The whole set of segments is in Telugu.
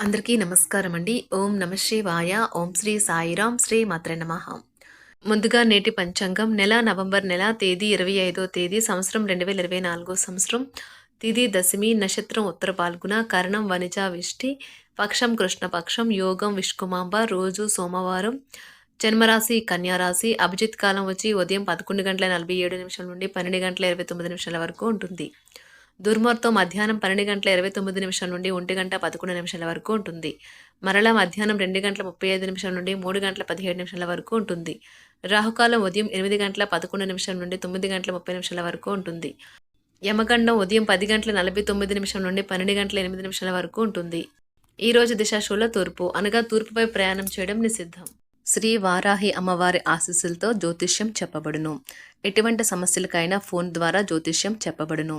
అందరికీ నమస్కారం అండి ఓం నమ శివాయ. ఓం శ్రీ సాయిరాం. శ్రీ మాత్ర నమ. ముందుగా నేటి పంచాంగం. నెల నవంబర్ నెల తేదీ ఇరవై ఐదో తేదీ సంవత్సరం రెండు వేల ఇరవై నాలుగో సంవత్సరం. తిది దశమి నక్షత్రం ఉత్తర పాల్గొన కరణం వనిజ విష్టి. పక్షం కృష్ణపక్షం. యోగం విష్కుమాంబ. రోజు సోమవారం. జన్మరాశి కన్యారాశి. అభిజిత్ కాలం వచ్చి ఉదయం పదకొండు గంటల నలభై ఏడు నిమిషాల నుండి పన్నెండు గంటల ఇరవై తొమ్మిది నిమిషాల వరకు ఉంటుంది. దుర్ముహూర్తం మధ్యాహ్నం పన్నెండు గంటల ఇరవై తొమ్మిది నిమిషాల నుండి ఒంటి గంట పదకొండు నిమిషాల వరకు ఉంటుంది. మరలా మధ్యాహ్నం రెండు గంటల ముప్పై ఐదు నిమిషాల నుండి మూడు గంటల పదిహేడు నిమిషాల వరకు ఉంటుంది. రాహుకాలం ఉదయం ఎనిమిది గంటల పదకొండు నిమిషాల నుండి తొమ్మిది గంటల ముప్పై నిమిషాల వరకు ఉంటుంది. యమగండం ఉదయం పది గంటల నలభై తొమ్మిది నిమిషం నుండి పన్నెండు గంటల ఎనిమిది నిమిషాల వరకు ఉంటుంది. ఈ రోజు దిశాశూల తూర్పు అనగా తూర్పుపై ప్రయాణం చేయడం నిషిద్ధం. శ్రీ వారాహి అమ్మవారి ఆశీస్సులతో జ్యోతిష్యం చెప్పబడును. ఎటువంటి సమస్యలకైనా ఫోన్ ద్వారా జ్యోతిష్యం చెప్పబడును.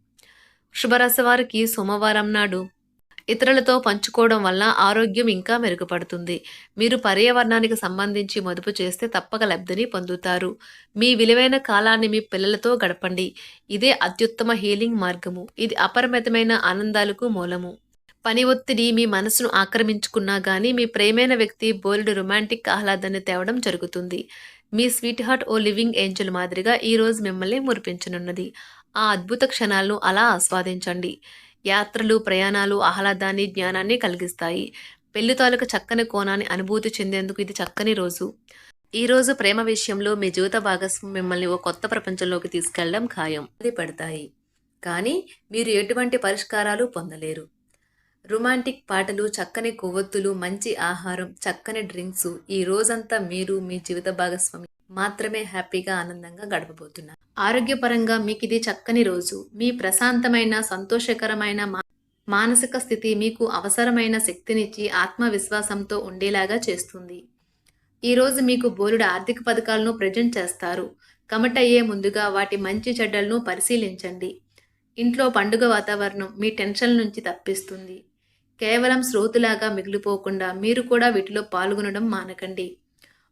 వృషభరాశి వారికి సోమవారం నాడు ఇతరులతో పంచుకోవడం వల్ల ఆరోగ్యం ఇంకా మెరుగుపడుతుంది. మీరు పర్యావరణానికి సంబంధించి మదుపు చేస్తే తప్పక లబ్ధిని పొందుతారు. మీ విలువైన కాలాన్ని మీ పిల్లలతో గడపండి. ఇదే అత్యుత్తమ హీలింగ్ మార్గము. ఇది అపరిమితమైన ఆనందాలకు మూలము. పని ఒత్తిడి మీ మనసును ఆక్రమించుకున్నా కానీ మీ ప్రేమైన వ్యక్తి బోల్డ్ రొమాంటిక్ ఆహ్లాదాన్ని తేవడం జరుగుతుంది. మీ స్వీట్ హార్ట్ ఓ లివింగ్ ఏంజల్ మాదిరిగా ఈరోజు మిమ్మల్ని మురిపించనున్నది. ఆ అద్భుత క్షణాలను అలా ఆస్వాదించండి. యాత్రలు ప్రయాణాలు ఆహ్లాదాన్ని జ్ఞానాన్ని కలిగిస్తాయి. పెళ్ళి తాలూకు చక్కని కోణాన్ని అనుభూతి చెందేందుకు ఇది చక్కని రోజు. ఈ రోజు ప్రేమ విషయంలో మీ జీవిత భాగస్వామి మిమ్మల్ని ఓ కొత్త ప్రపంచంలోకి తీసుకెళ్ళడం ఖాయం. అది పడతాయి. కానీ మీరు ఎటువంటి పరిష్కారాలు పొందలేరు. రొమాంటిక్ పాటలు చక్కని కొవ్వొత్తులు మంచి ఆహారం చక్కని డ్రింక్స్ ఈ రోజంతా మీరు మీ జీవిత భాగస్వామి మాత్రమే హ్యాపీగా ఆనందంగా గడపబోతున్నారు ఆరోగ్యపరంగా మీకు ఇది చక్కని రోజు. మీ ప్రశాంతమైన సంతోషకరమైన మా- మానసిక స్థితి మీకు అవసరమైన శక్తినిచ్చి ఆత్మవిశ్వాసంతో ఉండేలాగా చేస్తుంది. ఈ రోజు మీకు బోలుడు ఆర్థిక పథకాలను ప్రజెంట్ చేస్తారు. కమిట్ అయ్యే ముందుగా వాటి మంచి చెడ్డలను పరిశీలించండి. ఇంట్లో పండుగ వాతావరణం మీ టెన్షన్ నుంచి తప్పిస్తుంది. కేవలం శ్రోతులాగా మిగిలిపోకుండా మీరు కూడా వీటిలో పాల్గొనడం మానకండి.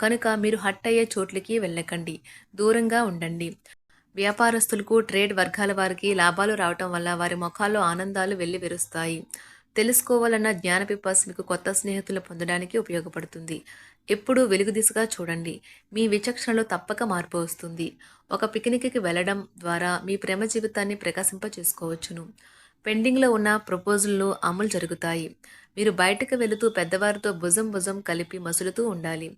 కనుక మీరు హట్ అయ్యే చోట్లకి వెళ్ళకండి. దూరంగా ఉండండి. వ్యాపారస్తులకు ట్రేడ్ వర్గాల వారికి లాభాలు రావటం వల్ల వారి ముఖాల్లో ఆనందాలు వెళ్ళి విరుస్తాయి తెలుసుకోవాలన్న జ్ఞాన పిపాస్ మీకు కొత్త స్నేహితులు పొందడానికి ఉపయోగపడుతుంది. ఎప్పుడూ వెలుగు దిశగా చూడండి. మీ విచక్షణలో తప్పక మార్పు వస్తుంది. ఒక పిక్నిక్కి వెళ్ళడం ద్వారా మీ ప్రేమ జీవితాన్ని ప్రకాశింప చేసుకోవచ్చును పెండింగ్లో ఉన్న ప్రపోజల్లు అమలు జరుగుతాయి. మీరు బయటకు వెళుతూ పెద్దవారితో భుజం భుజం కలిపి మసులుతూ ఉండాలి.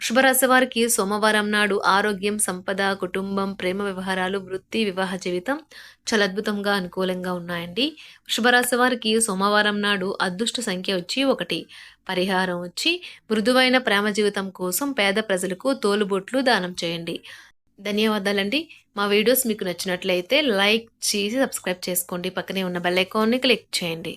వృషభరాశి వారికి సోమవారం నాడు ఆరోగ్యం సంపద కుటుంబం ప్రేమ వ్యవహారాలు వృత్తి వివాహ జీవితం చాలా అద్భుతంగా అనుకూలంగా ఉన్నాయండి. వృషభరాశి వారికి సోమవారం నాడు అదృష్ట సంఖ్య వచ్చి ఒకటి. పరిహారం వచ్చి మృదువైన ప్రేమ జీవితం కోసం పేద ప్రజలకు తోలుబొట్లు దానం చేయండి. ధన్యవాదాలండి. మా వీడియోస్ మీకు నచ్చినట్లయితే లైక్ చేసి సబ్స్క్రైబ్ చేసుకోండి. పక్కనే ఉన్న బెల్ ఐకాన్ని క్లిక్ చేయండి.